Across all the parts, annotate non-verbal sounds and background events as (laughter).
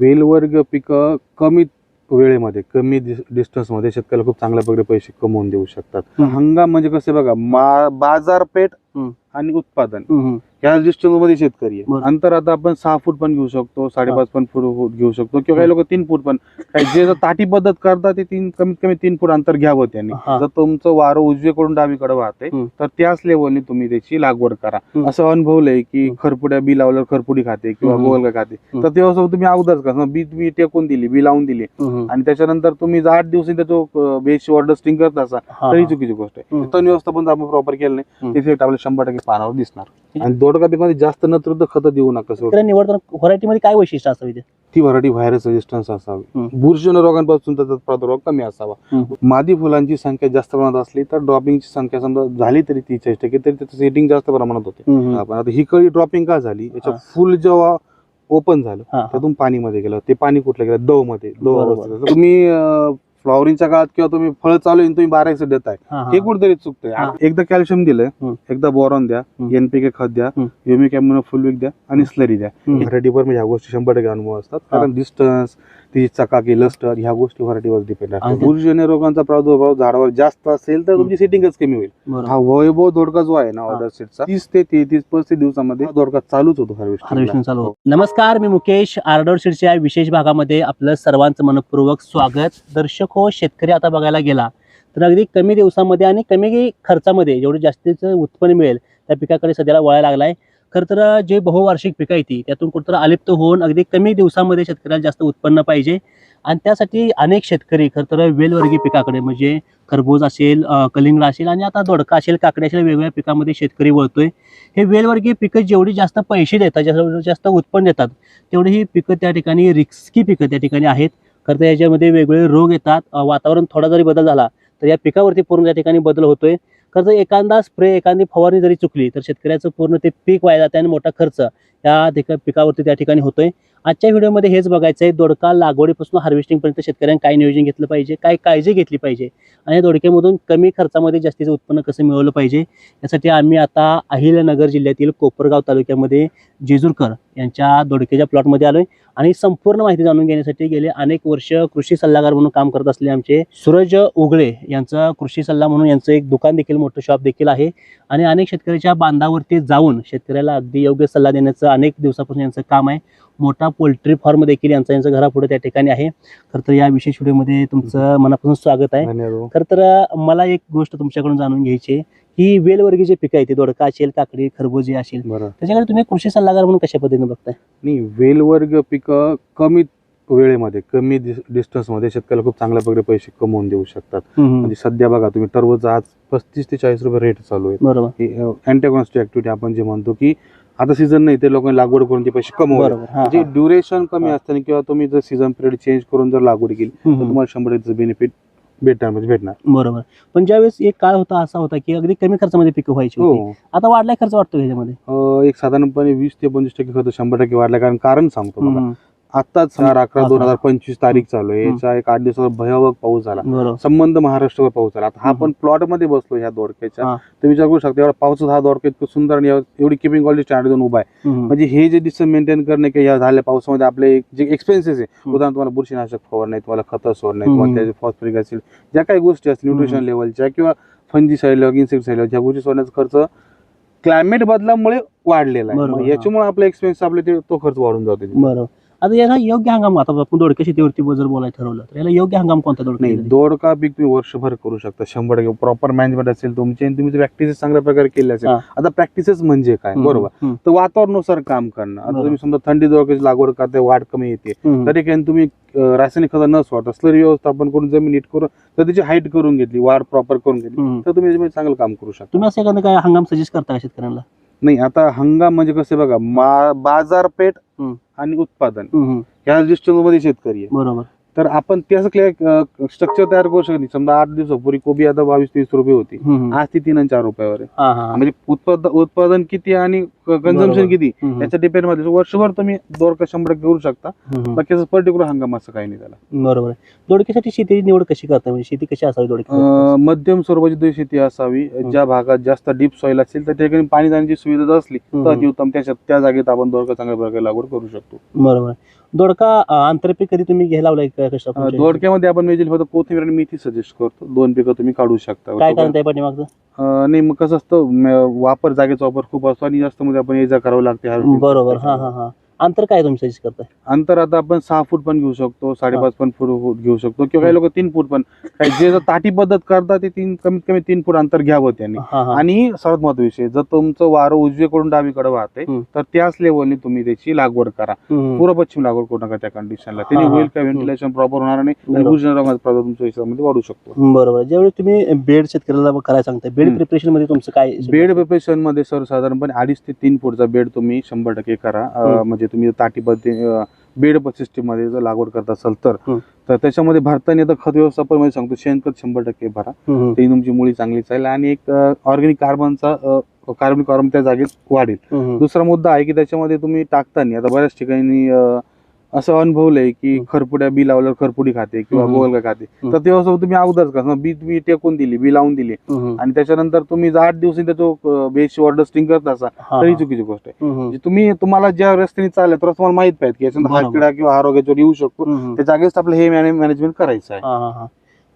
वेल वर्ग पिकं कमी वेळेमध्ये कमी डिस्टन्समध्ये शेतकऱ्याला खूप चांगल्या प्रकारे पैसे कमवून देऊ शकतात. हंगाम म्हणजे कसे बघा मा- बाजारपेठ. आणि उत्पादन. ह्या डिस्टन्समध्ये शेतकरी आहे. अंतर आता आपण सहा फूट पण घेऊ शकतो साडेपाच पण फूट फूट घेऊ शकतो किंवा काही लोक तीन फूट पण काही जे ताटी पद्धत करतात ते तीन कमीत कमी तीन फूट अंतर घ्यावं त्यांनी. जर तुमचं वारं उजवीकडून डावीकडे वाहते. तर त्याच लेवलने तुम्ही त्याची लागवड करा. असं अनुभवलंय की. खरपुड्या बी लावल्यावर खरपुडी खाते किंवा. गोलका खाते. तर तेव्हा तुम्ही अगोदरच का बी तुम्ही टेकून दिली बी लावून दिली. आणि त्याच्यानंतर तुम्ही आठ दिवसांनी त्याचं ऑर्डर स्टिंग करत असा तरी. चुकीची गोष्ट आहे. तण व्यवस्थापन आपण प्रॉपर केलं नाही. तिथे आपल्याला शंभर टक्के पानावर दिसणार. आणि दोडका पिकामध्ये जास्त नत्र खत देऊ नका सर निवडताना व्हरायटी मध्ये काय वैशिष्ट्य असावी ते? ती व्हरायटी व्हायरस रेजिस्टन्स असावी. बुरशीजन्य रोगांपासून त्याचा प्रादुर्भाव कमी असावा. मादी फुलांची संख्या जास्त प्रमाणात असली तर ड्रॉपिंगची संख्या समजा झाली तरी तीस टक्के तरी त्याचं सेटिंग जास्त प्रमाणात होते. आपण आता ही कळी ड्रॉपिंग का झाली याच्या. फुल जेव्हा ओपन झालं. त्यातून पाणीमध्ये गेलं ते पाणी कुठलं गेलं दवमध्ये दव. तर तुम्ही फ्लॉवरिंगच्या काळात किंवा तुम्ही फळ चालू आहे आणि तुम्ही बारा एक देताय हा, कुठेतरी चुकतंय. एकदा कॅल्शियम दिलंय हम्म. एकदा बोरॉन द्या हम्म. एनपीके खत द्या हम्म. युमिक अॅम्युनो फुल वीक द्या आणि स्लरी द्या हम्म. व्हरायटीवर ह्या गोष्टी शंभर टक्के अनुभव असतात. कारण डिस्टन्स ती चकाकी लस्टर ह्या गोष्टी व्हरायटीवर डिपेंड असतात बुरशीजन्य रोगांचा प्रादुर्भाव झाडावर जास्त असेल तर तुमची सेटिंगच कमी होईल. हा वैभव दोडका जो आहे ना. ऑर्डर सेटचा तीस ते तेहतीस पस्तीस दिवसामध्ये दोडका चालूच होतो हार्वेस्टिंग चालू. नमस्कार मी मुकेश. आर्डर सीडच्या विशेष भागामध्ये आपलं सर्वांचं मनपूर्वक स्वागत. दर्शक हो शेतकरी आता बघायला गेला तर अगदी कमी दिवसामध्ये आणि कमी खर्चामध्ये जेवढं जास्तीचं उत्पन्न मिळेल त्या पिकाकडे सध्याला वळायला लागलाय. खरं तर जे बहुवार्षिक पिकं आहे ती त्यातून कुठंतरी अलिप्त होऊन अगदी कमी दिवसामध्ये शेतकऱ्याला जास्त उत्पन्न पाहिजे. आणि त्यासाठी अनेक शेतकरी खरं तर वेलवर्गीय पिकाकडे म्हणजे खरबूज असेल कलिंगडा असेल आणि आता दोडका असेल काकडी असेल वेगवेगळ्या पिकामध्ये शेतकरी वळतोय. हे वेलवर्गीय पिकं जेवढी जास्त पैसे देतात जेवढं जास्त उत्पन्न देतात तेवढी ही पिकं त्या ठिकाणी रिस्की पिकं त्या ठिकाणी आहेत. खरं तर याच्यामध्ये वेगवेगळे रोग येतात. वातावरण थोडा जरी बदल झाला तर या पिकावरती पूर्ण त्या ठिकाणी बदल होतोय. खरं एखादा स्प्रे एखादी फवारणी जरी चुकली तर शेतकऱ्याचं पूर्ण ते पीक वाया जाते आणि मोठा खर्च. त्या देखील पिकावरती त्या ठिकाणी होतोय. आजच्या व्हिडिओमध्ये हेच बघायचं आहे दोडका लागवडीपासून हार्वेस्टिंगपर्यंत शेतकऱ्यांनी काय नियोजन घेतलं पाहिजे काय काळजी घेतली पाहिजे आणि दोडक्यामधून कमी खर्चामध्ये जास्तीचं उत्पन्न कसं मिळवलं पाहिजे यासाठी आम्ही आता अहिल्यानगर जिल्ह्यातील कोपरगाव तालुक्यामध्ये जेजूरकर यांच्या दोडक्याच्या प्लॉटमध्ये आलोय आणि संपूर्ण माहिती जाणून घेण्यासाठी गेले अनेक वर्ष कृषी सल्लागार म्हणून काम करत असले आमचे सूरज उगळे यांचं कृषी सल्ला म्हणून यांचं एक दुकान देखील मोठं शॉप देखील आहे आणि अनेक शेतकऱ्याच्या बांधावरती जाऊन शेतकऱ्याला अगदी योग्य सल्ला देण्याचं अनेक दिवसापासून यांचं काम आहे. मोठा पोल्ट्री फार्म देखील यांचा यांचं घरापुढे त्या ठिकाणी आहे. खरं तर या विशेष व्हिडिओमध्ये तुमचं मनापासून स्वागत आहे. खरं तर मला एक गोष्ट तुमच्याकडून जाणून घ्यायची. ही वेलवर्गीय जे पिकं आहे ते दोडका असेल काकडी खरबूज असेल त्याच्याकडे तुम्ही कृषी सल्लागार म्हणून कशा पद्धतीने बघताय? नाही वेल वर्ग पिकं कमी वेळेमध्ये कमी डिस्टन्समध्ये शेतकऱ्याला खूप चांगल्या प्रकारे पैसे कमवून देऊ शकतात. म्हणजे सध्या बघा तुम्ही टर्बोचा आज पस्तीस ते चाळीस रुपये रेट चालू आहे. अँटेकॉन्स्टी ऍक्टिव्हिटी आपण जे म्हणतो की आता सीझन नाही ते लोकांनी लागवड करून ते पैसे कमवले. बरोबर हा, म्हणजे हा. ड्युरेशन कमी. असताना किंवा तुम्ही जर सीझन पिरियड चेंज करून जर लागवड केली तर हम्म, हम्म. तुम्हाला शंभर टक्के बेनिफिट भेटणार म्हणजे भेटणार. बरोबर. पण ज्यावेळेस एक काळ होता असा होता की अगदी कमी खर्चामध्ये पिकं व्हायची होती. हो. आता वाढलाय खर्च वाटतो ह्याच्यामध्ये. अं, एक साधारणपणे वीस ते पंचवीस टक्के खर्च शंभर टक्के वाढला कारण कारण सांगतो बघा. हम्म, आताच चार अकरा दोन. हजार पंचवीस तारीख चालू आहे. याच्या एक आठ दिवसावर भयावह पाऊस झाला संबंध महाराष्ट्रावर पाऊस झाला आता हा. पण प्लॉटमध्ये बसलो ह्या दोडक्याच्या. तर विचार करू शकता एवढा पावसात हा दोडका इतकं सुंदर आणि एव- एवढी किपिंग क्वालिटी स्टँडर्ड देऊन उभा आहे म्हणजे हे जे डिस्टन्स मेंटेन करणे की या झाल्या पावसामध्ये आपले जे एक्सपेन्सेस आहे. उदाहरण तुम्हाला बुरशीनाशक फवार नाही तुम्हाला खत नाही. तुम्हाला त्याचे फॉस्फरिक असेल ज्या काही गोष्टी असतील न्यूट्रिशन. लेवलच्या किंवा फंजी साईड इन्सेक्ट साईड ह्या गोष्टी सोडण्याचा खर्च क्लायमेट बदलामुळे वाढलेला आहे. याच्यामुळे आपला एक्सपेन्स आपले ते तो खर्च वाढून जातो. बरोबर आता याला योग्य हंगाम आता आपण दोडक्या शेतीवरती जर बोलायचं ठरवलं तर याला योग्य हंगाम कोणता नाही दोडका दोडका पीक तुम्ही वर्षभर करू शकता शंभर टक्के प्रॉपर मॅनेजमेंट असेल तुमची आणि तुम्ही प्रॅक्टिसेस चांगल्या प्रकारे केले असेल. आता प्रॅक्टिसेस म्हणजे काय? बरोबर. तर वातावरणानुसार काम करणं. आता. तुम्ही समजा थंडी दोडक्याची लागवड करते वाढ कमी येते. तरी काही तुम्ही रासायनिक खत न सोडता स्लरी व्यवस्थापन करून जमीन नीट करून तर त्याची हाईट करून घेतली वाढ प्रॉपर करून घेतली तर तुम्ही चांगलं काम करू शकता. तुम्ही असं एखादं काय हंगाम सजेस्ट करता शेतकऱ्यांना? नाही आता हंगाम म्हणजे कसे बघा बाजारपेठ. आणि उत्पादन. ह्या दृष्टिकोनमध्ये शेतकरी आहे. बरोबर. तर आपण त्याचं स्ट्रक्चर तयार करू शकत नाही समजा आठ दिवसापूर्वी कोबी आता बावीस तीस रुपये होती. आज ती तीन आणि चार रुपयावर आहे. म्हणजे उत्पादन उत्पादन किती आणि. कन्झम्पन किती. याच्या डिपेंडमध्ये वर्षभर तुम्ही दोरका शंभर करू शकता हम्म, हम्म. बाकी पर्टिक्युलर हंगाम असं काही नाही त्याला बरोबर दोडक्यासाठी शेती निवड कशी करता म्हणजे शेती कशी असावी दोडकी मध्यम स्वरूपाची शेती असावी ज्या भागात जास्त डीप सॉइल असेल तर त्या ठिकाणी पाणी जाण्याची सुविधा जर असली तर. अतिउत्तम त्या जागेत आपण दोरका चांगल्या प्रकारे लागवड करू शकतो बरोबर. दोडका आंतरपीक कधी तुम्ही घ्यायला लावलाय का कशा दोडक्यामध्ये आपण मेजल फक्त कोथिंबीर आणि मेथी सजेस्ट करतो. दोन पिकं तुम्ही काढू शकता. काय कारण त्या पाठीमागचं? नाही मग कसं असतं वापर जागेचा वापर खूप असतो आणि जास्त मध्ये आपण ये जा करावं लागते. बरोबर. हा हा हा. अंतर काय तुम्ही सजेस्ट करताय अंतर आता आपण सहा फूट पण घेऊ शकतो साडेपाच पण फूट फूट घेऊ शकतो किंवा काही लोक तीन फूट पण काही जे जर ताटी पद्धत करतात ते तीन कमीत कमी तीन फूट अंतर घ्यावं त्यांनी. आणि सर्वात महत्त्वाचा विषय जर तुमचं वारं उजवीकडून डावीकडे वाहते. तर त्याच लेवलने तुम्ही त्याची लागवड करा. पूर्व पश्चिम लागवड करू नका त्या कंडिशनला त्याने. होईल का व्हेंटिलेशन प्रॉपर होणार नाही तुमच्या हिशोबामध्ये वाढू शकतो. बरोबर. ज्यावेळी तुम्ही बेड शेतकऱ्याला करायला सांगताय बेड. प्रिपरेशनमध्ये तुमचं काय बेड प्रिपरेशनमध्ये सर साधारणपणे अडीच ते तीन फूटचा बेड तुम्ही शंभर टक्के करा. म्हणजे तुम्ही ताटी पद्धती बेड सिस्टीममध्ये जर लागवड करत असाल तर त्याच्यामध्ये भरताना आता खत व्यवस्थापनमध्ये सांगतो शेणखत शंभर टक्के भरा. ती तुमची मुळी चांगली चालेल आणि एक ऑर्गॅनिक कार्बनचा कार्बनिक कार्बन त्या जागेत वाढेल. दुसरा मुद्दा आहे की त्याच्यामध्ये तुम्ही टाकताना आता बऱ्याच ठिकाणी असं अनुभवलंय की. खरपुड्या बी लावल्यावर खरपुडी खाते किंवा. गोलका खाते. तर तेव्हा तुम्ही अगोदरच का बी तुम्ही टेकून दिली बी लावून दिली आणि त्याच्यानंतर तुम्ही आठ दिवस त्याचं बेसची ऑर्डर स्टिंग करत असा तरी. चुकीची गोष्ट आहे म्हणजे तुम्ही तुम्हाला ज्या रस्त्याने चालल्या तर तुम्हाला माहीत पाहिजे की याच्यात हा. किडा किंवा आरोग्याच्यावर येऊ शकतो हम्म, त्या जागेच आपलं हे मॅनेजमेंट करायचं आहे.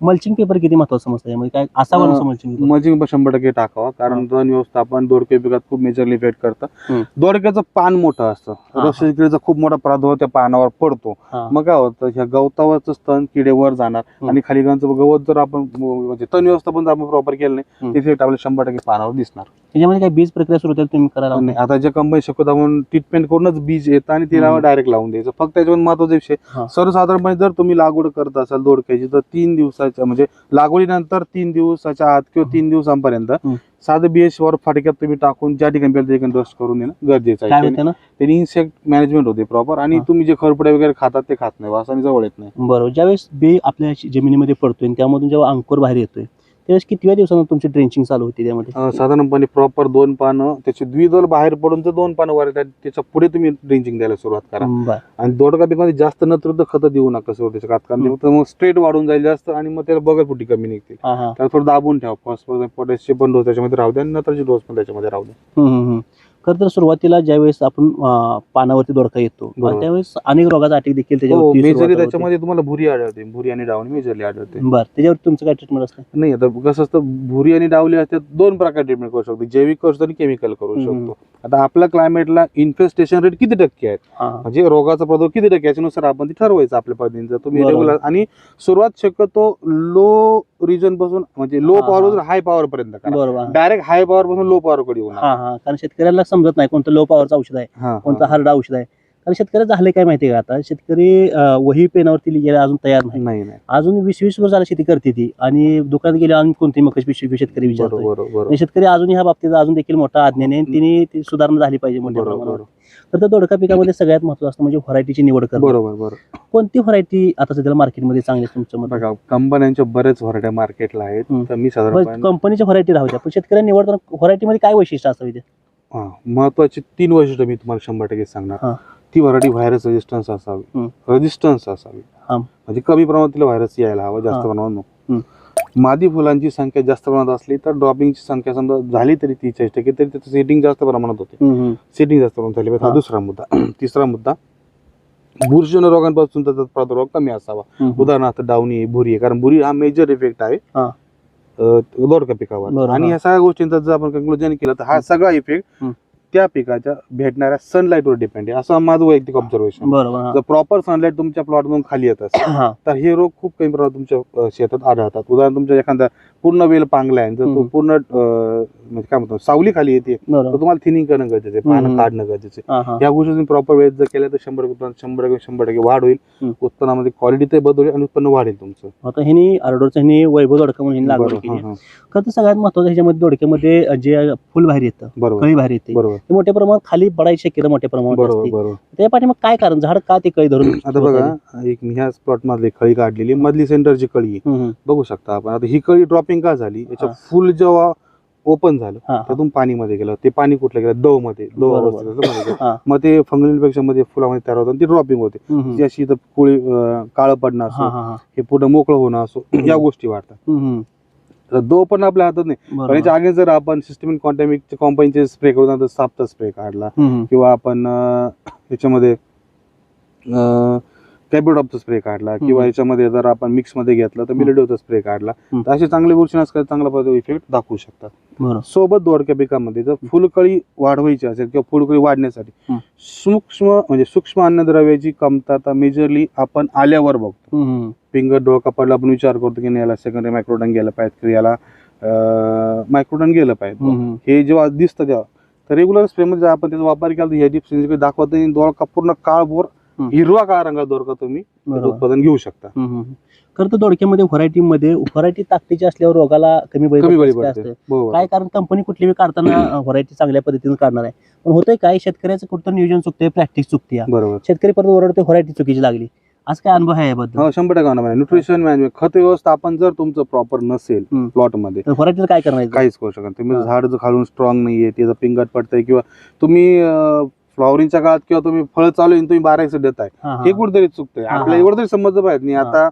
मल्चिंग पेपर किती महत्वाचं समजतं यामध्ये काय असावं अं, नसं मल्चिंग पेपर मजिंग शंभर टक्के टाकावा कारण तण व्यवस्थापन दोडके पिकात खूप मेजरली इफेक्ट करतं. दोडक्याचं पान मोठं असतं हा. रसकिडीचा खूप मोठा प्रादुर्भाव त्या पानावर पडतो हा. मग काय होतं ह्या गवतावरच तण किडे वर जाणार. आणि खाली गांचं गवत जर आपण म्हणजे तण व्यवस्थापन जर आपण प्रॉपर केलं नाही हम्म. इफेक्ट आपल्याला शंभर टक्के पानावर दिसणार त्याच्यामध्ये काय बीज प्रक्रिया सुरू होते तुम्ही करायला आणि आता ज्या कंपनी शक्यतो आपण ट्रीटमेंट करूनच बीज येतं आणि तिला हम्म. डायरेक्ट लावून द्यायचं फक्त त्याच्यामध्ये महत्त्वाचा विषय हा. सर्वसाधारणपणे जर तुम्ही लागवड करत असाल दोडक्याची तर तीन दिवसाच्या म्हणजे लागवडीनंतर तीन दिवसाच्या आत किंवा तीन दिवसांपर्यंत. साधं बीएस वर फाटक्यात तुम्ही टाकून ज्या ठिकाणी डस्ट करून देणं गरजेचं आहे त्यांनी इन्सेक्ट मॅनेजमेंट होते प्रॉपर आणि. तुम्ही जे खरपडे वगैरे खातात ते खात नाही वासाने जवळ येत नाही बरोबर ज्यावेळेस बी आपल्या जमिनीमध्ये पडतोय त्यामधून जेव्हा अंकुर बाहेर येतोय त्यावेळेस कितव्या दिवसानंतर तुमची ड्रेंचिंग चालू होती त्यामध्ये? अं, साधारणपणे प्रॉपर दोन पानं त्याचे द्विदल बाहेर पडून जर दोन पानं वर येतात त्याच्या पुढे तुम्ही ड्रिंचिंग द्यायला सुरुवात करा. बर. आणि दोडका पिकामध्ये जास्त नत्र खतं देऊ नका सुरुवातीच्या कात कारण. ते मग स्ट्रेट वाढून जाईल जास्त आणि मग त्याला बघत फुटी कमी निघतील हा हा. त्याला थोडं दाबून ठेवा. फॉस्फरस पोटॅशचे पण डोस त्याच्यामध्ये राहू द्या आणि नंतरचे डोस पण त्याच्यामध्ये राहू द्या. हम्म, हम्म, हम्म. खरं तर सुरुवातीला ज्यावेळेस आपण अं, पानावरती दोडका येतो बरोबर. त्यावेळेस अनेक रोगाचा अटॅक देखील हो त्याच्यावरती सुरुवात मेजरली होते. त्याच्यामध्ये तुम्हाला भुरी आढळते भुरी आणि डावणी मेजरली आढळते बर त्याच्यावर तुमचं काय ट्रीटमेंट असतं नाही आता कसं असतं भुरी आणि डावली असते दोन प्रकार ट्रीटमेंट करू शकतो जैविक करू शकतो आणि केमिकल करू हम्म. शकतो आता आपल्या क्लायमेटला इन्फेस्टेशन रेट किती टक्के आहेत हा म्हणजे रोगाचा प्रादुर्भाव किती टक्के याच्यानुसार आपण ते ठरवायचं आपल्या पद्धतीचं तुम्ही बरोबर. रेग्युलर आणि सुरुवात शक्यतो लो रिजनपासून म्हणजे लो हा, पॉवर हा. पासून हाय पॉवर पर्यंत करा बरोबर डायरेक्ट हाय पॉवर पासून लो पॉवर कडे येऊ नका. हा हा कारण शेतकऱ्याला समजत नाही कोणतं लो पॉवरचं औषध आहे हा, कोणतं हा. हार्ड औषध आहे. कारण शेतकऱ्याचं झालंय काय माहितीये का आता? शेतकरी अं, वही पेनावरती लिहायला अजून तयार नाही. नाही नाही. अजून वीस वीस वर्ष झालं शेती करते ती आणि दुकानात गेले अजून कोणती पिशवी शेतकरी विचारतो बरोबर बरोबर. आणि शेतकरी अजून ह्या बाबतीत अजून देखील मोठा अज्ञानी आहे आणि तिने ती सुधारणा झाली पाहिजे मोठ्या बरोबर. प्रमाणावर. बरोबर तर त्या दोडका पिकामध्ये सगळ्यात महत्वाचं असतं म्हणजे व्हरायटीची निवड करणं. बरोबर बरोबर. कोणती व्हरायटी आता सध्याला मार्केटमध्ये चांगली आहे तुमच्या मते? बघा कंपन्यांच्या बरेच व्हरायट्या मार्केटला आहेत. हम्म. तर मी बरं, साधारणपणे कंपनीच्या व्हरायटी राहू द्या पण शेतकऱ्यांनी निवडताना व्हरायटीमध्ये काय वैशिष्ट्य असावी ते? हा, महत्वाची तीन वैशिष्ट्य मी तुम्हाला शंभर टक्के सांगणार हा. ती व्हरायटी व्हायरस रेजिस्टन्स असावी हम्म. रेजिस्टन्स असावी हा. म्हणजे कमी प्रमाणात तिला व्हायरस यायला हवा जास्त. प्रमाणात. नको मादी फुलांची संख्या जास्त प्रमाणात असली तर ड्रॉपिंगची संख्या समजा झाली तरी तीस टक्के तरी त्याचं सेटिंग जास्त प्रमाणात होते हम्म. सेटिंग जास्त प्रमाणात झाली पाहिजे. हा हा. दुसरा मुद्दा (clears throat) तिसरा मुद्दा बुरशीजन्य रोगांपासून त्याचा प्रादुर्भाव कमी असावा हम्म. उदाहरणार्थ डावणी आहे भुरी आहे कारण भुरी हा मेजर इफेक्ट आहे हा. दोडका पिकावर बरोबर, आणि. या सगळ्या गोष्टींचा जर आपण कंक्लुजन केलं तर हा सगळा इफेक्ट हम्म. त्या पिकाच्या भेटणाऱ्या सनलाईटवर डिपेंड आहे असं माझं वैयक्तिक ऑब्झर्वेशन बरोबर हा. जर प्रॉपर सनलाईट तुमच्या प्लॉटमधून खाली येत असेल हा तर हे रोग खूप कमी प्रमाणात तुमच्या अं, शेतात आढळतात उदाहरण तुमच्या एखादा पूर्ण वेल पांगला आहे. जर तो. पूर्ण म्हणजे काय म्हणतो सावली खाली येते तर तुम्हाला थिनिंग करणं गरजेचं आहे पानं. काढणं गरजेचं आहे. हा हा या गोष्टी तुम्ही प्रॉपर वेळेत जर केल्या तर शंभर शंभर टक्के शंभर टक्के वाढ होईल. उत्पन्नामध्ये क्वालिटी ते बदल होईल आणि उत्पन्न वाढेल तुमचं. आता ह्यांनी आरडोरचं ह्यांनी वैभव दोडका म्हणून लागवड केली. हा, हा. खरं तर सगळ्यात महत्वाचं ह्याच्यामध्ये दोडक्यामध्ये जे फुल बाहेर येतं बरोबर. कळी बाहेर येते. बरोबर. ते मोठ्या प्रमाणात खाली पडायची शक्यता मोठ्या प्रमाणात बरोबर असते. बरोबर. त्या पाठीमाग काय कारण? झाड का ते कळी धरून आता बघा एक मी ह्याच प्लॉट मधली खळी काढलेली मधली सेंटरची कळी. बघू शकता आपण. आता ही कळी ड्रॉपिंग का झाली याच्या. फुल जेव्हा ओपन झालं. त्यातून पाणी मध्ये गेलं ते पाणी कुठलं गेलं दवमध्ये दव. अवस्थेत. हा. मग ते फंगल इन्फेक्शनमध्ये फुलामध्ये तयार होतं ती ड्रॉपिंग होते अशी इथं कोळी काळं पडणं असो हा पुढे मोकळं होणं असो या गोष्टी वाढतात. तर दो पण आपल्या हातात नाही पण बरोबर. याच्या आगे जर आपण सिस्टमिक कॉन्टॅमिक कंपनीचे स्प्रे करून सापचा स्प्रे काढला. किंवा आपण याच्यामध्ये कॅबिडॉपचा स्प्रे काढला किंवा. याच्यामध्ये जर आपण मिक्समध्ये घेतलं तर मिलेडिओचा स्प्रे काढला. तर असे चांगले बुरशीनाशक चांगला इफेक्ट दाखवू शकतात सोबत दोडक्या पिकामध्ये जर फुलकळी वाढवायची असेल किंवा फुलकळी वाढण्यासाठी. सूक्ष्म म्हणजे सूक्ष्म अन्नद्रव्याची कमतरता मेजरली आपण आल्यावर बघतो. फिंगर डोळा पडला आपण विचार करतो की नाही याला सेकंडरी मायक्रोडन गेलं पाहिजे याला मायक्रोडन गेलं पाहिजे. हे जेव्हा दिसतं तेव्हा तर रेग्युलर स्प्रेमध्ये आपण त्याचा वापर केला तर ह्या दाखवत नाही दोडका पूर्ण काळभोर. हिरवा काळा रंगाचा दोडका तुम्ही त्याचं उत्पादन घेऊ शकता. खरं तर दोडक्यामध्ये व्हरायटी मध्ये व्हरायटी ताकदीची असल्यावर रोगाला कमी कमी बळी काय पडते. असतं? बरोबर. काय कारण कंपनी कुठली बी काढताना (clears throat) व्हरायटी चांगल्या पद्धतीने काढणार आहे. पण होतंय काय शेतकऱ्याचं कुठं नियोजन चुकते प्रॅक्टिस चुकते बरोबर. शेतकरी परत ओरडते व्हरायटी चुकीची लागली. आज काय अनुभव आहे याबद्दल हो शंभर टक्का आहे. न्यूट्रिशन मॅनेजमेंट खत व्यवस्थापन जर तुमचं प्रॉपर नसेल हम्म. प्लॉटमध्ये व्हरायटीला काय करणार काहीच करू शकत नाही. तुम्ही हा. झाड जर खालून स्ट्रॉंग नाहीये त्याचं पिंगट पडतंय किंवा तुम्ही फ्लॉवरिंगच्या काळात किंवा तुम्ही फळ चालू आहे आणि तुम्ही बारा एकशे देताय हे कुठेतरी चुकतंय हा, आपल्याला. एवढं तरी समजलं पाहिजे नाही. आता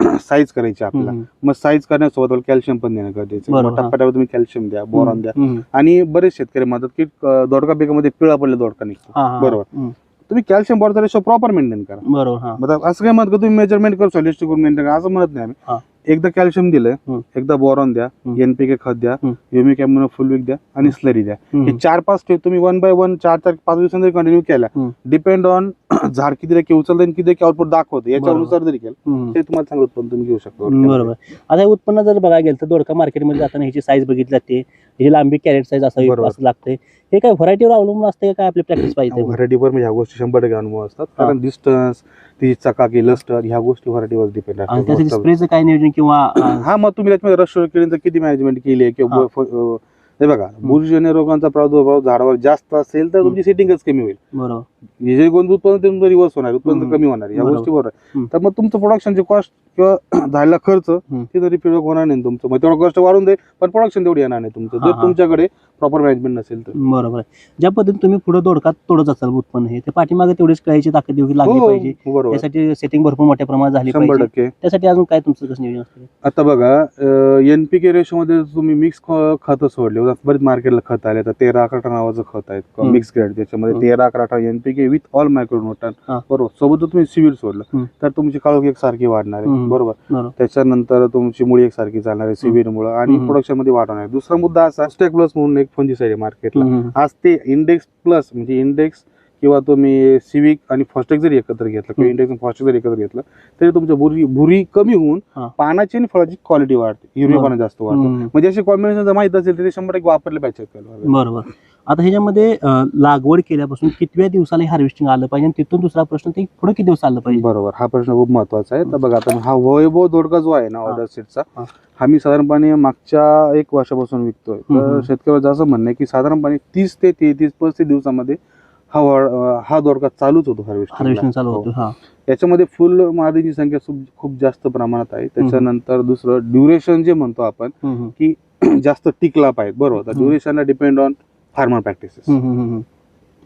(clears throat) साईज करायची आपल्याला मग साईज करण्यासोबत कॅल्शियम पण देणं गरजेचं आहे. बरोबर, मग हा. टप्प्याटप्प्यात तुम्ही कॅल्शियम द्या बोरॉन द्या आणि बरेच शेतकरी म्हणतात की अं, दोडका पिकामध्ये पिळा पडले दोडका निघतो बरोबर. तुम्ही कॅल्शियम बॉरचा रेशो प्रॉपर मेंटेन करा बरोबर हा मग असं काय म्हणत का तुम्ही मेजरमेंट करू करून मेंटेन करा असं म्हणत नाही हा. आम्ही एकदा कॅल्शियम हम्म. एकदा बोरॉन द्या. एनपीके खत द्या. युमिक अॅम्युनो फुल वीक द्या आणि स्लरी द्या हे चार पाच स्टेप तुम्ही वन बाय वन चार चार पाच दिवसांनी जरी कंटिन्यू केल्या. डिपेंड ऑन (clears throat) झाड किती टक्के उचलतं आणि किती आउटपुट दाखवतं याच्यानुसार जरी केलं. ते तुम्हाला चांगलं उत्पन्न तुम्ही घेऊ शकतो बरोबर आता हे उत्पन्न जर बघायला गेलं तर दोडका मार्केटमध्ये जाताना ह्याची साईज बघितली जाते ह्याची लांबी कॅरेट साईज असावी बरोबर. असं लागते हे काय व्हरायटीवर अवलंबून असते काय आपली प्रॅक्टिस पाहिजे? व्हरायटीवर ह्या गोष्टी शंभर टक्के अनुभव असतात. कारण डिस्टन्स ती चकाकी लस्टर ह्या गोष्टी व्हरायटीवर डिपेंड आणि त्यासाठी असतात स्प्रेचं काय नियोजन किंवा अं, हा मग तुम्ही त्याच्यामध्ये रश किती मॅनेजमेंट केली आहे किंवा. ब- फ- अं, हे बघा बुरशीजन्य रोगांचा प्रादुर्भाव झाडावर जास्त असेल तर तुमची सेटिंगच कमी होईल. बरोबर. हे जे कोणतं उत्पन्न तुमचं रिव्हर्स होणार उत्पन्न. कमी होणार या. गोष्टी बरोबर. तर मग तुमचं प्रोडक्शनचे कॉस्ट किंवा (clears throat) झालेला खर्च. ते तरी उपयोग होणार नाही तुमचं. मग तेवढं कॉस्ट वाढून दे पण प्रोडक्शन तेवढी येणार नाही तुमचं. हा, जर हा. तुमच्याकडे प्रॉपर मॅनेजमेंट नसेल तर. बरोबर ज्या पद्धतीने तुम्ही पुढे दोडका तोडत असाल उत्पन्न हे ते पाठीमागे तेवढीच कळायची ताकद देखील लागली हो, पाहिजे. बरोबर. त्यासाठी सेटिंग भरपूर मोठ्या प्रमाणात झाली शंभर पाहिजे. टक्के. त्यासाठी अजून काय तुमचं कसं नियोजन असतं? आता बघा एनपीके रेशो मध्ये तुम्ही मिक्स खत सोडले. उदाहरणार्थ बरेच मार्केटला खत आले तर तेरा अकरा नावाचं खत आहे. मिक्स ग्रेड त्याच्यामध्ये हम्म. तेरा अकरा ton NPK with all micronutrient हा. बरोबर सोबत जर तुम्ही सिव्हिल सोडलं. तर तुमची काळोख एकसारखी वाढणार आहे. बरोबर त्याच्यानंतर तुमची मुळी एकसारखी चालणार आहे सिव्हिल मुळे आणि. प्रोडक्शनमध्ये वाढ होणार आहे दुसरा मुद्दा असा स्टेक प्लस म्हणून एक फंजीसाईड आहे मार्केटला. आज ते इंडेक्स प्लस म्हणजे इंडेक्स किंवा तुम्ही सिविक आणि फॉस्टेक जरी एकत्र घेतलं किंवा. इंडेक्स फॉस्टेक जरी एकत्र घेतलं तरी तुमच्या भुरी भुरी कमी होऊन. पानाची आणि फळाची क्वालिटी वाढते हिरवेपणा जास्त वाढतो. म्हणजे असे कॉम्बिनेशन जर माहीत असेल तर ते शंभर टक्के वापरले पाहिजे. बरोबर आता ह्याच्यामध्ये लागवड केल्यापासून कितव्या दिवसाला हार्वेस्टिंग आलं पाहिजे आणि तिथून दुसरा प्रश्न ते पुढे किती दिवस आलं पाहिजे बरोबर हा प्रश्न खूप महत्त्वाचा आहे तर बघा आता हा वैभव दोडका जो आहे ना. ऑर्डर सीटचा हा. मी साधारणपणे मागच्या एक वर्षापासून विकतोय. तर शेतकऱ्याचं असं म्हणणं आहे की साधारणपणे तीस ते तेहतीस पस्तीस दिवसामध्ये हा हा दोडका चालूच होतो हार्वेस्टिंग हार्वेस्टिंग चालू होतं हा. याच्यामध्ये फुल मादीची संख्या खूप- खूप जास्त प्रमाणात आहे. त्याच्यानंतर दुसरं ड्युरेशन जे म्हणतो आपण हम्म, हम्म. (clears throat) जास्त टिकला पाहिजे. बरोबर. हम्म. ड्युरेशनला डिपेंड ऑन फार्मर प्रॅक्टिसेस हम्म, हम्म, हम्म.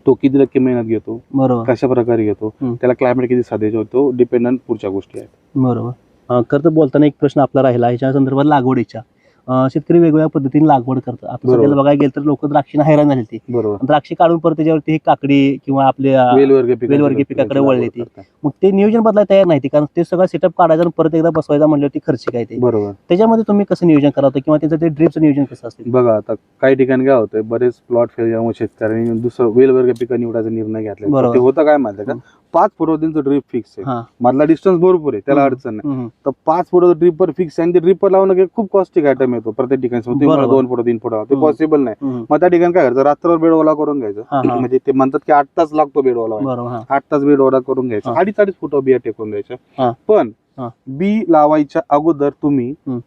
तो किती टक्के मेहनत घेतो बरोबर. कशा प्रकारे घेतो हम्म. त्याला क्लायमेट किती साधेच होतो डिपेंडंट पुढच्या गोष्टी आहेत. बरोबर. अं, खरं तर बोलताना एक प्रश्न आपला राहिला ह्याच्या संदर्भात लागवडीच्या. शेतकरी वेगवेगळ्या पद्धतीने लागवड करतात आता बरोबर. सध्याला बघायला गेलं तर लोक द्राक्षीने हैराण झाली ती बरोबर द्राक्ष काढून परत त्याच्यावरती ही काकडी किंवा आपले अं, वेलवर्गीय पिकाची वेलवर्गीय पिकाकडे वळली ती. करतात. मग ते नियोजन बदलायला तयार नाही ती कारण ते सगळं सेटअप काढायचं आणि परत एकदा बसवायचा म्हणल्यावरती खर्च काय ते बरोबर त्याच्यामध्ये तुम्ही कसं नियोजन करावं किंवा त्याचं ते ड्रिपचं नियोजन कसं असतं बघा आता काही ठिकाणी काय होतंय बरेच प्लॉट फेल झाल्यामुळे शेतकऱ्यांनी दुसरं वेलवर्गीय पिकं निवडायचा निर्णय घेतला बरोबर. ते होतं काय माहिती का. पाच फुटावरतीचं ड्रीप फिक्स आहे हा मधला डिस्टन्स भरपूर आहे त्याला हम्म. अडचण नाही हम्म, तर पाच फुटाचं ड्रिपर फिक्स आहे आणि ते ड्रिपर लावणं काही खूप कॉस्टिक आयटम येतो प्रत्येक ठिकाणी समजा. दोन फुट तीन फुट ते हम्म. पॉसिबल नाही हम्म. मग त्या ठिकाणी काय करायचं रात्रभर बेड ओला करून घ्यायचं हा. म्हणजे ते म्हणतात की आठ तास लागतो बेड ओला व्हायला. बरोबर हा आठ तास बेड ओला करून घ्यायचा हा. अडीच अडीच फुट बिया टेकून द्यायच्या हा. पण हा. बी लावायच्या अगोदर तुम्ही हम्म.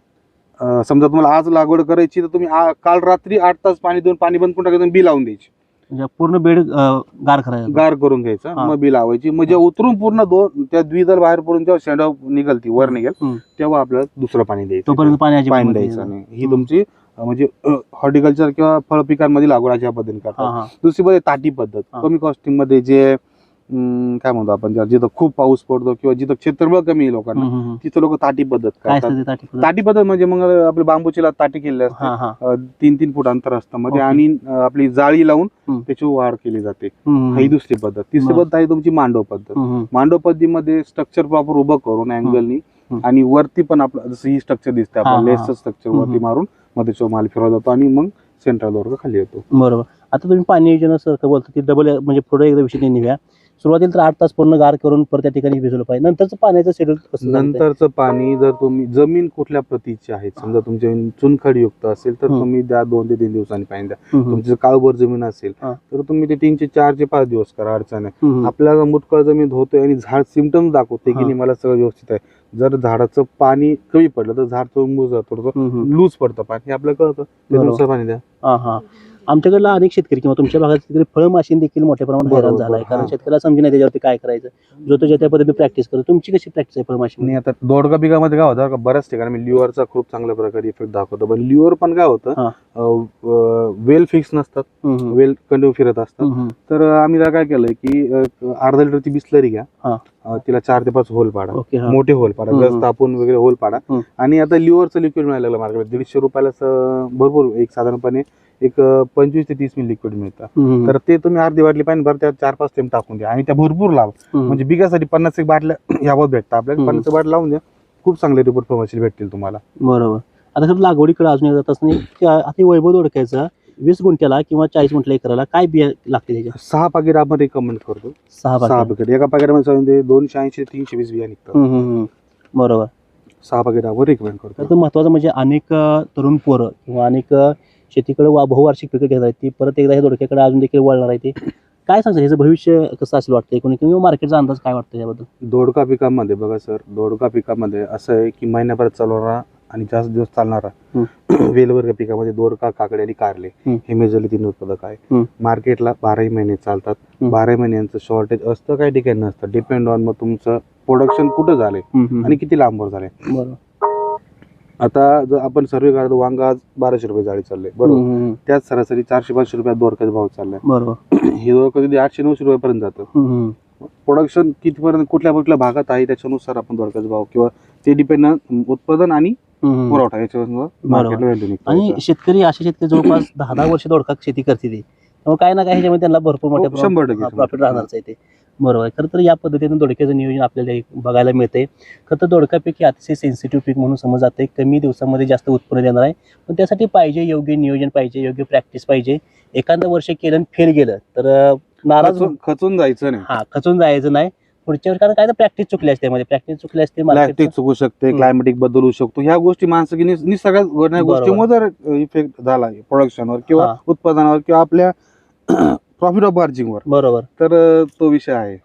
अं, समजा तुम्हाला आज लागवड करायची तर तुम्ही आ- काल रात्री आठ तास पाणी देऊन पाणी बंद करून टाकायचं बी लावून द्यायची म्हणजे पूर्ण बेड अं, गार करायचं गार करून घ्यायचं हा. मग बी लावायची मग जेव्हा उतरून पूर्ण दोन त्या द्विदल बाहेर पडून जेव्हा शेंडा निघल ती वर निघेल हम्म. तेव्हा आपल्याला दुसरं पाणी द्यायचं तोपर्यंत पाणी पाणी द्यायचं नाही. ही तुमची अं, म्हणजे हॉर्टिकल्चर किंवा फळ पिकांमध्ये लागवड अशा पद्धतीने हा करतात हा दुसरी पद्धत ताटी पद्धत हा. कमी कॉस्टिंगमध्ये जे काय म्हणतो आपण जिथं खूप पाऊस पडतो किंवा जिथं क्षेत्रफळ कमी आहे लोकांना. तिथं लोक ताटी पद्धत करतात ताटी पद्धत? म्हणजे मग आपले बांबूची ताटी केलेली असते तीन तीन फूट अंतर असतं मध्ये. आणि आपली जाळी लावून. त्याची वाढ केली जाते ही दुसरी पद्धत तिसरी. पद्धत आहे तुमची मांडव पद्धत. मांडव पद्धतीमध्ये स्ट्रक्चर प्रॉपर उभं करून अँगलनी. आणि वरती पण आपलं जसं ही स्ट्रक्चर दिसते आपण लेसचं स्ट्रक्चर वरती. मारून मध्ये त्याच्यावर माल फिरवला जातो आणि मग सेंट्रल वर्ग खाली येतो बरोबर आता तुम्ही पाणी योजनेसारखं बोलता ती डबल म्हणजे पुढे एकदा विषय निघूया सुरुवातीला तर आठ तास पूर्ण गार करून परत त्या ठिकाणी भिजवलं पाहिजे नंतरचं पाण्याचं शेड्यूल? नंतरचं पाणी जर तुम्ही जमीन कुठल्या प्रतीची आहे समजा तुमची जमीन चुनखडी युक्त असेल तर. तुम्ही द्या दोन ते तीन दिवसांनी पाणी द्या तुमची काळभर जमीन असेल. तर तुम्ही ते तीनशे चार ते पाच दिवस करा अडचण आहे. आपल्याला मुटकळ जमीन होतोय आणि झाड सिमटम्स दाखवते की. नाही मला सगळं व्यवस्थित आहे जर झाडाचं पाणी कमी पडलं तर झाड हम्म. लूज पडतं पाणी हे आपल्याला कळतं. त्यानुसार पाणी द्या आमच्याकडला अनेक शेतकरी किंवा तुमच्या भागात शेतकरी फळमाशीन देखील मोठ्या प्रमाणात हैराण झाला आहे कारण. शेतकऱ्याला समजी नाही त्याच्यावरती काय करायचं. जो तो ज्या त्या पद्धतीने प्रॅक्टिस करतो तुमची कशी प्रॅक्टिस आहे फळमाशी आणि आता दोडका पिकामध्ये काय होतं का बऱ्याच ठिकाणी मी लिव्हरचा खूप चांगल्या प्रकारे इफेक्ट दाखवतो. पण लिव्हर पण काय. होतं वेल फिक्स नसतात. वेल कंटिन्यू फिरत असतात. तर आम्ही काय केलंय की अर्धा लिटरची बिस्लरी घ्या. तिला चार ते पाच होल पाडा. हा. मोठे होल पाडा. हम्म. तापून वगैरे होल पाडा. आणि आता लिव्हरचं लिक्विड मिळालं लागलं मार्केट दीडशे रुपयाला स- भरपूर एक साधारणपणे एक अं, पंचवीस ते तीस मिली लिक्विड मिळतं. तर ते तुम्ही अर्धी बाटली पाणी भर त्यात चार पाच थेंब टाकून द्या. आणि त्या भरपूर हम्म. म्हणजे बिगासाठी पन्नास एक बाटल्या (clears throat) यावत भेटतात आपल्याला. पन्नास एक बाटल्या लावून द्या. खूप चांगले रिपोर्ट प्रमाशील भेटतील तुम्हाला. बरोबर. आता खरं लागवडीकडे अजून जात असताना आता हे वैभव दोडक्याचा वीस गुंठ्याला किंवा चाळीस गुंठ्याला एकराला काय बिया लागते त्याच्या सहा पाकिट आपण रिकमेंड करतो. सहा सहा पॅकेट. एका पॅकेटमध्ये दोनशे ऐंशी तीनशे वीस बिया निघतात. बरोबर. सहा पॅकेट आपण रिकमेंड करतो. तर महत्वाचं म्हणजे अनेक अ, तरुण पोरं किंवा अनेक अ, शेतीकडे वा बहुवार्षिक पिकं घेत आहेत ती परत एकदा हे दोडक्याकडे अजून देखील वळणार आहे ते. काय सांगतात ह्याचं भविष्य कसं असेल वाटतं कोणी किंवा मार्केटचा अंदाज काय वाटतं याबद्दल? दोडका पिकामध्ये बघा सर दोडका पिकामध्ये असं आहे की महिन्याभरात चालवणारा आणि जास्त दिवस चालणारा (clears throat) वेलवर्ग पिकामध्ये दोडका काकडे आणि कारले. हे मेजरली तीन उत्पादक. आहे. मार्केटला बाराही महिने चालतात. बाराही महिन्यांचं शॉर्टेज असतं काही ठिकाणी नसतं. डिपेंड ऑन मग तुमचं प्रोडक्शन कुठं झालंय आणि किती लांबवर बरोबर. आता जर आपण सर्वे काढतो वांगा आज बाराशे रुपये जाळी चाललंय. बरोबर? त्याच सरासरी चारशे पाचशे रुपयात दोडकाचा भाव चाललाय. बरोबर. (clears throat) हे दोडका कधी आठशे नऊशे रुपयापर्यंत जातं. प्रोडक्शन कितीपर्यंत कुठल्या कुठल्या भागात आहे त्याच्यानुसार आपण दोडकाचा भाव किंवा ते डिपेंड उत्पादन आणि. पुरवठा याच्यावर मार्केटला व्हॅल्यू निघतो आणि शेतकरी असे शेतकरी जवळपास दहा दहा वर्ष दोडका शेती करते ते. त्यामुळे काय ना काय ह्याच्यामध्ये त्यांना भरपूर मोठ्या हो, शंभर टक्के, प्रॉफिट शंभर राहणारच आहे ते. बरोबर. आहे. खरं तर या पद्धतीने दोडक्याचं नियोजन आपल्याला बघायला मिळते खरं तर दोडका पीक हे अतिशय सेन्सिटिव्ह पीक म्हणून समज जाते कमी दिवसामध्ये जास्त उत्पन्न देणार आहे. पण त्यासाठी पाहिजे योग्य नियोजन पाहिजे योग्य प्रॅक्टिस पाहिजे. एखादं वर्ष केलं फेल गेलं तर नाराज खचून जायचं नाही. हा खचून जायचं नाही. पुढच्या वेळी कारण काय प्रॅक्टिस चुकली असते त्यामध्ये प्रॅक्टिस चुकली असते प्लॅस्टिक market चुकू शकते. क्लायमेटिक बदलू शकतो. ह्या गोष्टी माणसं की बरोबर. गोष्टीमुळे जर इफेक्ट झाला प्रोडक्शनवर किंवा हा. उत्पादनावर किंवा आपल्या प्रॉफिट ऑफ मार्जिनवर बरोबर. तर तो विषय आहे.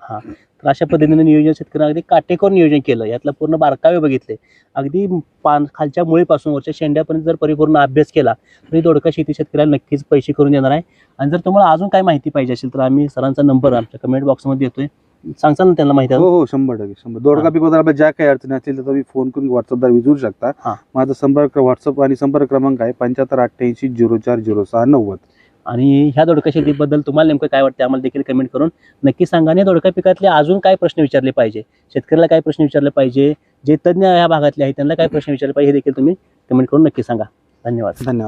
तर अशा पद्धतीने नियोजन शेतकऱ्यांना अगदी काटेकोर नियोजन केलं. यातला पूर्ण बारकावे बघितले. अगदी पान खालच्या मुळीपासून वरच्या शेंड्यापर्यंत जर परिपूर्ण अभ्यास केला तरी दोडका शेती शेतकऱ्याला नक्कीच पैसे करून देणार आहे. आणि जर तुम्हाला अजून काय माहिती पाहिजे असेल तर आम्ही सरांचा नंबर आमच्या कमेंट बॉक्समध्ये देतोय. सांगता ना त्यांना माहिती हो हो शंभर टक्के शंभर. दोडका आपल्या ज्या काही अडचणी असतील तर तुम्ही फोन करून व्हॉट्सअपद्वार विचारू शकता. हा. माझा संपर्क व्हॉट्सअप आणि संपर्क क्रमांक आहे पंच्याहत्तर अठ्ठ्याऐंशी झिरो चार झिरो सहा नव्वद. आणि ह्या दोडका शेतीबद्दल तुम्हाला नेमकं काय वाटतं आम्हाला देखील कमेंट करून नक्की सांगा. आणि या दोडका पिकातले अजून काय प्रश्न विचारले पाहिजे? शेतकऱ्याला काय प्रश्न विचारले पाहिजे? जे तज्ज्ञ ह्या भागातले आहेत त्यांना काय प्रश्न विचारले पाहिजे हे देखील तुम्ही कमेंट करून नक्की सांगा. धन्यवाद. धन्यवाद.